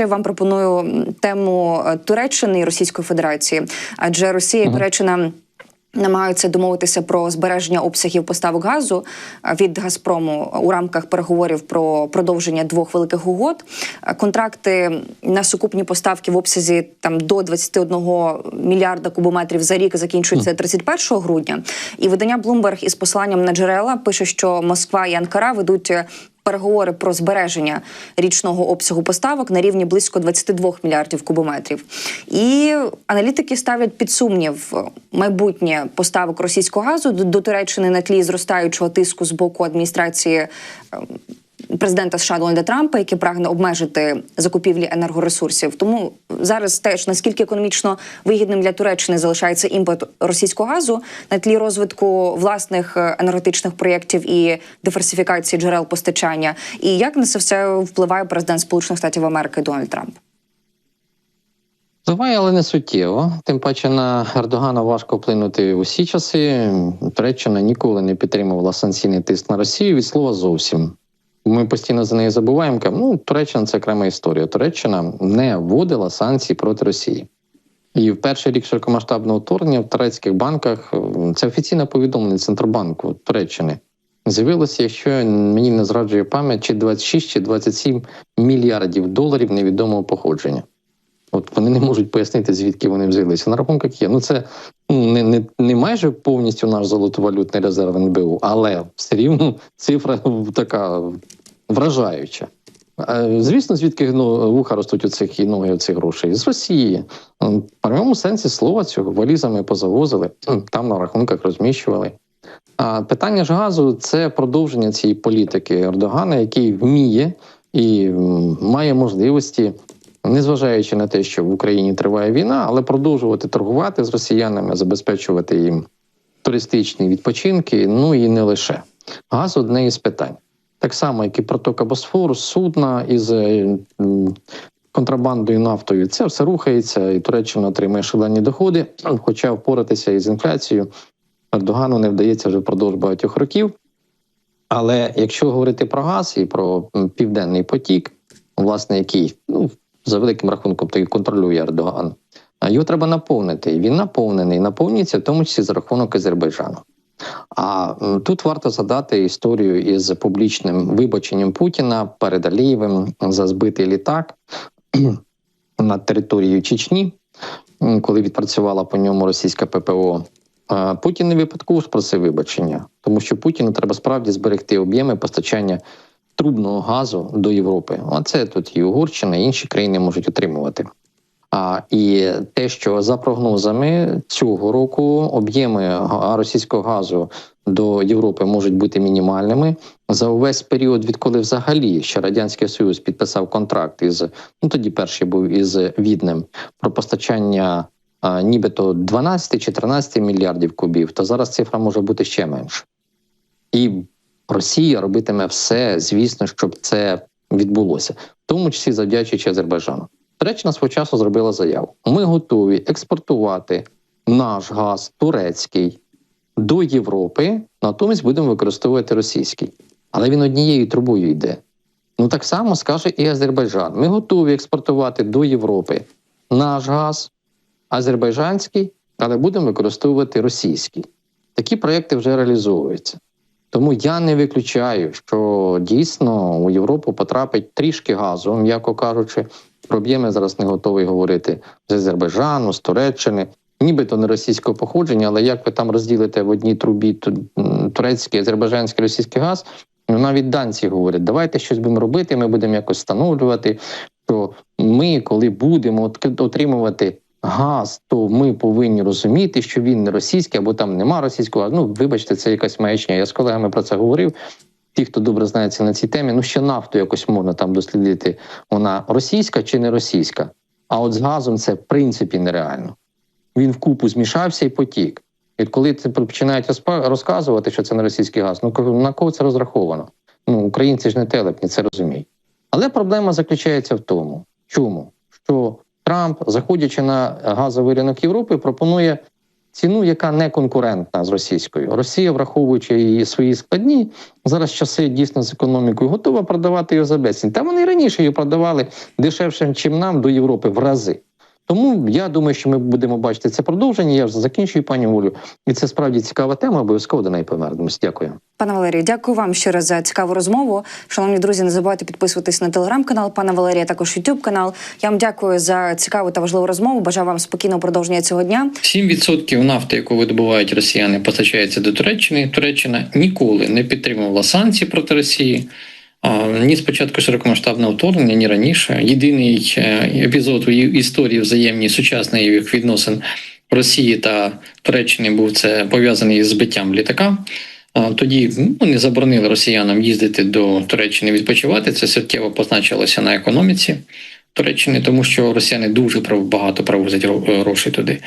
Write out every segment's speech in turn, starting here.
ще вам пропоную тему е, Туреччини і Російської Федерації, адже Росія і Туреччина. Намагаються домовитися про збереження обсягів поставок газу е, від Газпрому у рамках переговорів про продовження двох великих угод. Е, Контракти на сукупні поставки в обсязі там до 21 мільярда кубометрів за рік закінчуються 31 грудня. І видання Bloomberg із посиланням на джерела пише, що Москва і Анкара ведуть переговори про збереження річного обсягу поставок на рівні близько 22 мільярдів кубометрів. І аналітики ставлять під сумнів майбутнє поставок російського газу до, Туреччини на тлі зростаючого тиску з боку адміністрації. Президента США Дональда Трампа, який прагне обмежити закупівлі енергоресурсів, тому зараз теж наскільки економічно вигідним для Туреччини залишається імпорт російського газу на тлі розвитку власних е, енергетичних проєктів і диверсифікації джерел постачання, і як на це все впливає президент Сполучених Штатів Америки Дональд Трамп? Впливає, але не суттєво. Тим паче на Ердогана важко вплинути в усі часи. Туреччина ніколи не підтримувала санкційний тиск на Росію від слова зовсім. Ми постійно за неї забуваємо. Ну, Туреччина це окрема історія. Туреччина не вводила санкції проти Росії. І в перший рік широкомасштабного вторгнення в турецьких банках е, це офіційне повідомлення Центробанку Туреччини. З'явилося, якщо мені не зраджує пам'ять, чи 26 чи 27 мільярдів доларів невідомого походження. От вони не можуть пояснити, звідки вони взялися. На рахунках є. Ну це ну, не, не, не майже повністю наш золотовалютний резерв НБУ, але все рівно цифра така вражаюча. Е, Звісно, звідки ну, вуха ростуть у цих і ноги у цих грошей? З Росії. В прямому сенсі слова цього валізами позавозили, там на рахунках розміщували. А питання ж газу це продовження цієї політики Ердогана, який вміє і має можливості незважаючи на те, що в Україні триває війна, але продовжувати торгувати з росіянами, забезпечувати їм туристичні відпочинки, ну і не лише. Газ одне із питань. Так само, як і протока Босфору, судна із е, контрабандою нафтою, це все рухається, і Туреччина отримує шалені доходи, хоча впоратися із інфляцією Ердогану не вдається вже впродовж багатьох років. Але якщо говорити про газ і про південний потік, власне, який ну, за великим рахунком таки контролює Ердоган, його треба наповнити. Він наповнений, наповнюється в тому числі за рахунок Азербайджану. А тут варто задати історію із публічним вибаченням Путіна перед Алієвим за збитий літак над територією Чечні, коли відпрацювала по ньому російська ППО. Путін не випадково спросив вибачення, тому що Путіну треба справді зберегти об'єми постачання трубного газу до Європи. А це тут і Угорщина, і інші країни можуть отримувати. А і те, що за прогнозами цього року об'єми російського газу до Європи можуть бути мінімальними за увесь період, відколи взагалі ще радянський Союз підписав контракт із ну тоді перший був із Віднем про постачання нібито 12 чи 13 мільярдів кубів, то зараз цифра може бути ще менше. І Росія робитиме все, звісно, щоб це відбулося, в тому числі завдячуючи Азербайджану. Туреччина свого часу зробила заяву: ми готові експортувати наш газ турецький до Європи, натомість будемо використовувати російський. Але він однією трубою йде. Ну так само скаже і Азербайджан. Ми готові експортувати до Європи наш газ, азербайджанський, але будемо використовувати російський. Такі проекти вже реалізовуються. Тому я не виключаю, що дійсно у Європу потрапить трішки газу, м'яко кажучи. Про об'єми зараз не готовий говорити з Азербайджану, з Туреччини, нібито не російського походження, але як ви там розділите в одній трубі турецький, азербайджанський, російський газ, ну, навіть данці говорять, давайте щось будемо робити, ми будемо якось встановлювати, що ми, коли будемо отримувати газ, то ми повинні розуміти, що він не російський або там нема російського. Ну, вибачте, це якась маячня. Я з колегами про це говорив. Ті, хто добре знається на цій темі, ну ще нафту якось можна там дослідити. Вона російська чи не російська. А от з газом це в принципі нереально. Він вкупу змішався і потік. І коли це починають розказувати, що це не російський газ, ну на кого це розраховано? Ну, українці ж не телепні, це розуміють. Але проблема заключається в тому, чому? Що Трамп, заходячи на газовий ринок Європи, пропонує ціну, яка не конкурентна з російською. Росія, враховуючи її свої складні зараз часи дійсно з економікою, готова продавати його за безцінь. Та вони раніше її продавали дешевше, ніж нам до Європи в рази. Тому я думаю, що ми будемо бачити це продовження. Я вже закінчую, пані Олю. І це справді цікава тема. Обов'язково до неї повернемось. Дякую. Пане Валерію, дякую вам ще раз за цікаву розмову. Шановні друзі, не забувайте підписуватись на телеграм-канал пана Валерія, також Ютуб канал. Я вам дякую за цікаву та важливу розмову. Бажаю вам спокійного продовження цього дня. 7% нафти, яку видобувають росіяни, постачається до Туреччини. Туреччина ніколи не підтримувала санкції проти Росії. Ні спочатку широкомасштабного вторгнення, ні раніше. Єдиний е, епізод у історії взаємній сучасних відносин Росії та Туреччини був це пов'язаний з збиттям літака. Тоді ну, не заборонили росіянам їздити до Туреччини відпочивати. Це суттєво позначилося на економіці Туреччини, тому що росіяни дуже багато привозять гро- грошей туди.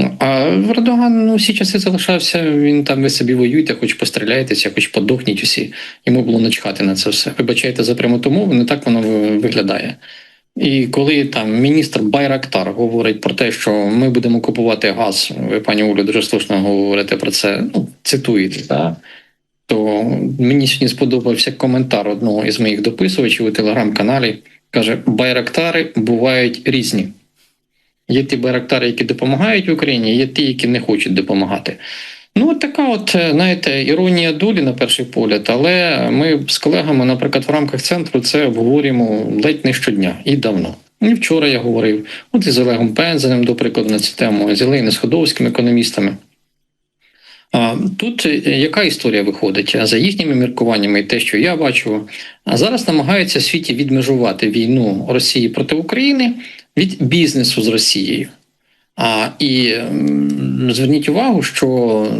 Ну, А Ердоган ну, всі часи залишався, він там ви собі воюєте, хоч постріляєтеся, хоч подохніть усі. Йому було начхати на це все. Вибачайте за прямоту мову, не так воно виглядає. І коли там міністр Байрактар говорить про те, що ми будемо купувати газ, ви, пані Олю, дуже слушно говорите про це, ну, цитуєте, так? то мені сьогодні сподобався коментар одного із моїх дописувачів у телеграм-каналі. Каже: Байрактари бувають різні. Є ті байрактари, які допомагають Україні, є ті, які не хочуть допомагати. Ну, от така, от, е, знаєте, іронія долі на перший погляд, але ми з колегами, наприклад, в рамках центру це обговорюємо ледь не щодня і давно. І вчора я говорив, от із Олегом Пензенем, до прикладу, на цю тему, з Єлею Сходовським економістами. Тут е, яка історія виходить? За їхніми міркуваннями, і те, що я бачу, а зараз намагаються світі відмежувати війну Росії проти України від бізнесу з Росією. А, і зверніть увагу, що,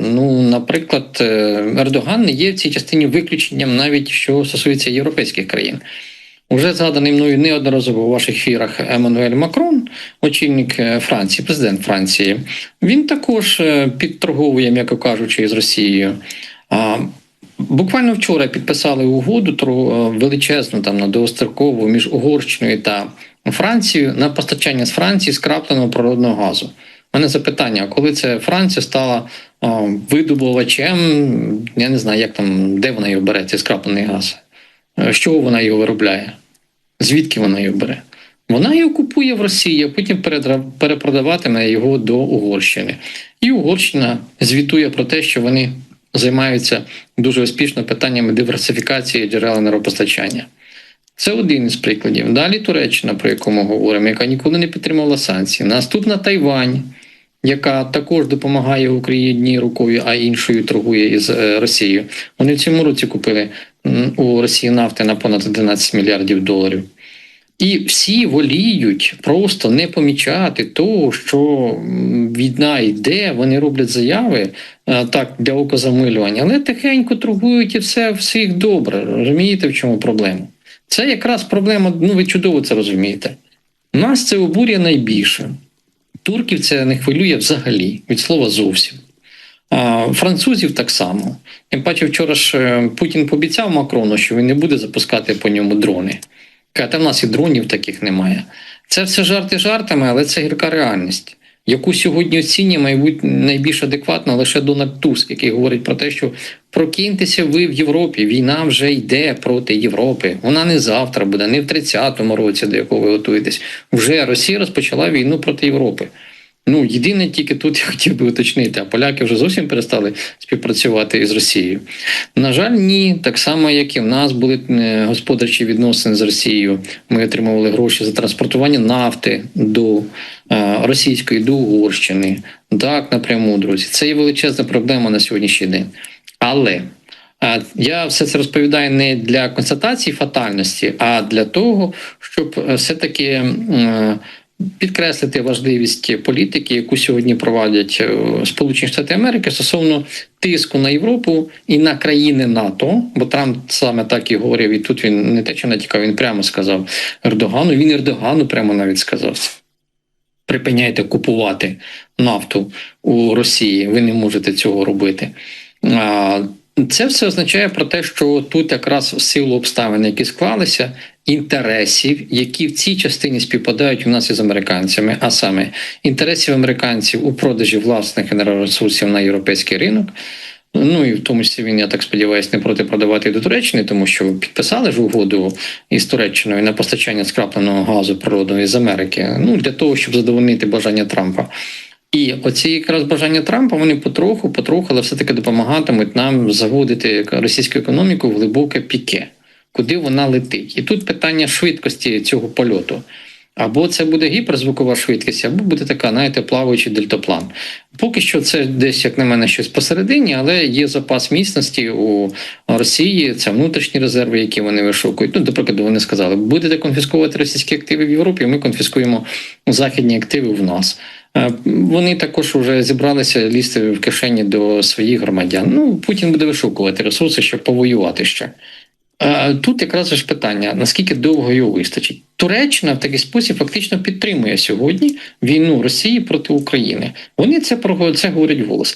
ну, наприклад, е, Ердоган не є в цій частині виключенням, навіть що стосується європейських країн. Уже згаданий мною неодноразово у ваших ефірах Еммануель Макрон, очільник е, Франції, президент Франції, він також е, підторговує, м'яко кажучи, з Росією. Буквально вчора підписали угоду величезну там на довгострокову між Угорщиною та Францією на постачання з Франції скрапленого природного газу. У мене запитання: коли це Франція стала а, видобувачем, я не знаю, як там, де вона його бере, цей скраплений газ? Е, З чого вона його виробляє? Звідки вона його бере? Вона його купує в Росії, а потім перепродаватиме його до Угорщини. І Угорщина звітує про те, що вони займаються дуже успішно питаннями диверсифікації джерел енергопостачання. Це один із прикладів. Далі Туреччина, про яку ми говоримо, яка ніколи не підтримувала санкції. Наступна Тайвань, яка також допомагає Україні рукою, а іншою торгує із е, Росією. Вони в цьому році купили у Росії нафти на понад 11 мільярдів доларів. І всі воліють просто не помічати того, що війна йде, вони роблять заяви е, так для окозамилювання, але тихенько торгують і все всіх добре. Розумієте, в чому проблема? Це якраз проблема, ну ви чудово це розумієте. Нас це обурює найбільше. Турків це не хвилює взагалі, від слова зовсім. Французів так само. Тим паче, вчора ж е, Путін пообіцяв Макрону, що він не буде запускати по ньому дрони. Каже, та в нас і дронів таких немає. Це все жарти жартами, але це гірка реальність, яку сьогодні оцінює, мабуть, найбільш адекватно лише Дональд Туск, який говорить про те, що прокиньтеся ви в Європі. Війна вже йде проти Європи. Вона не завтра буде, не в 30-му році, до якого ви готуєтесь. Вже Росія розпочала війну проти Європи. Ну, єдине тільки тут я хотів би уточнити, а поляки вже зовсім перестали співпрацювати із Росією. На жаль, ні. Так само, як і в нас були е, господарчі відносини з Росією. Ми отримували гроші за транспортування нафти до е, російської до Угорщини. Так, напряму, друзі. Це є величезна проблема на сьогоднішній день. Але е, я все це розповідаю не для констатації фатальності, а для того, щоб все-таки. Підкреслити важливість політики, яку сьогодні проводять е, Сполучені Штати Америки стосовно тиску на Європу і на країни НАТО, бо Трамп саме так і говорив, і тут він не те, що натякав, він прямо сказав Ердогану. Він Ердогану прямо навіть сказав. Припиняйте купувати нафту у Росії. Ви не можете цього робити. Це все означає про те, що тут якраз в силу обставин, які склалися, інтересів, які в цій частині співпадають у нас із американцями, а саме інтересів американців у продажі власних енергоресурсів на європейський ринок. Ну і в тому числі він, я так сподіваюся, не проти продавати до Туреччини, тому що підписали ж угоду із Туреччиною на постачання скрапленого газу природного із Америки. Ну для того, щоб задовольнити бажання Трампа. І оці якраз бажання Трампа вони потроху, потроху, але все-таки допомагатимуть нам заводити російську економіку в глибоке піке, куди вона летить. І тут питання швидкості цього польоту. Або це буде гіперзвукова швидкість, або буде така, знаєте, плаваючий дельтаплан. Поки що це десь, як на мене, щось посередині, але є запас міцності у Росії, це внутрішні резерви, які вони вишукують. Ну, до прикладу, вони сказали, будете конфісковувати російські активи в Європі, ми конфіскуємо західні активи в нас. Е, Вони також вже зібралися лізти в кишені до своїх громадян. Ну, Путін буде вишукувати ресурси, щоб повоювати ще. Е, Тут якраз ж питання: наскільки довго його вистачить? Туреччина в такий спосіб фактично підтримує сьогодні війну Росії проти України. Вони це про це говорять голос.